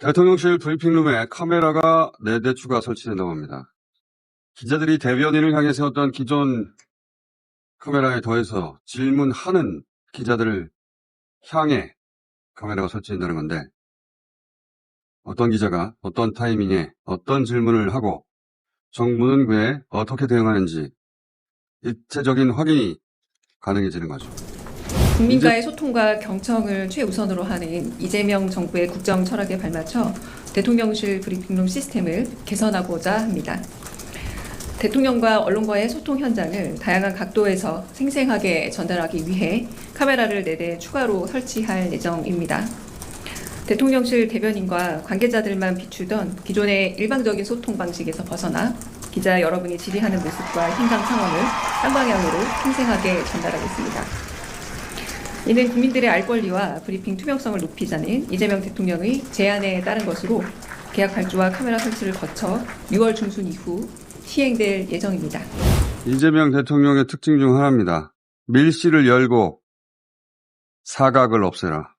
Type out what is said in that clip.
대통령실 브리핑룸에 카메라가 4대 추가 설치된다고 합니다. 기자들이 대변인을 향해 세웠던 기존 카메라에 더해서 질문하는 기자들을 향해 카메라가 설치된다는 건데 어떤 기자가 어떤 타이밍에 어떤 질문을 하고 정부는 그에 어떻게 대응하는지 입체적인 확인이 가능해지는 거죠. 국민과의 소통과 경청을 최우선으로 하는 이재명 정부의 국정 철학에 발맞춰 대통령실 브리핑룸 시스템을 개선하고자 합니다. 대통령과 언론과의 소통 현장을 다양한 각도에서 생생하게 전달하기 위해 카메라를 4대 추가로 설치할 예정입니다. 대통령실 대변인과 관계자들만 비추던 기존의 일방적인 소통 방식에서 벗어나 기자 여러분이 질의하는 모습과 현장 상황을 쌍방향으로 생생하게 전달하겠습니다. 이는 국민들의 알 권리와 브리핑 투명성을 높이자는 이재명 대통령의 제안에 따른 것으로 계약 발주와 카메라 설치를 거쳐 6월 중순 이후 시행될 예정입니다. 이재명 대통령의 특징 중 하나입니다. 밀실을 열고 사각을 없애라.